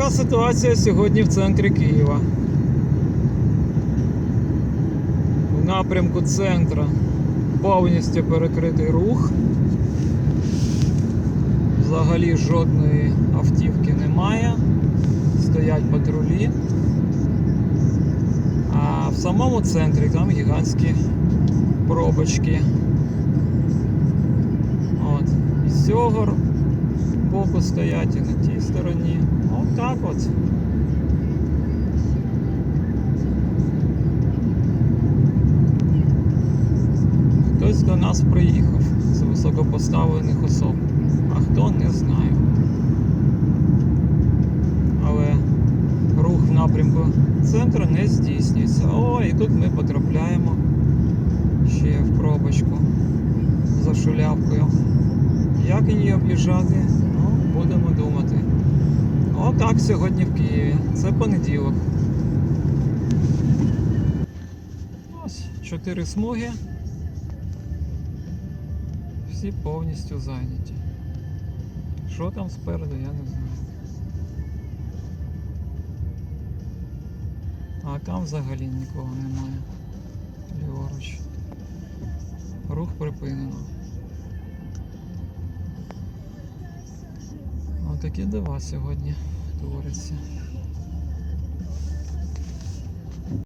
така ситуація сьогодні в центрі Києва. У напрямку центра повністю перекритий рух. Взагалі жодної автівки немає. Стоять патрулі. А в самому центрі там гігантські пробочки. От. І з цього боку стоять і на тій стороні. От так от. Хтось до нас приїхав з високопоставлених особ, а хто не знаю. Але рух в напрямку центру не здійснюється. О, і тут ми потрапляємо ще в пробочку за шулявкою. Як її об'їжджати? Ну, будемо думати. Отак сьогодні в Києві. Це понеділок. Ось чотири смуги. Всі повністю зайняті. Що там спереду, я не знаю. А там взагалі нікого немає. Ліворуч. Рух припинено. Отакі дива сьогодні творяться.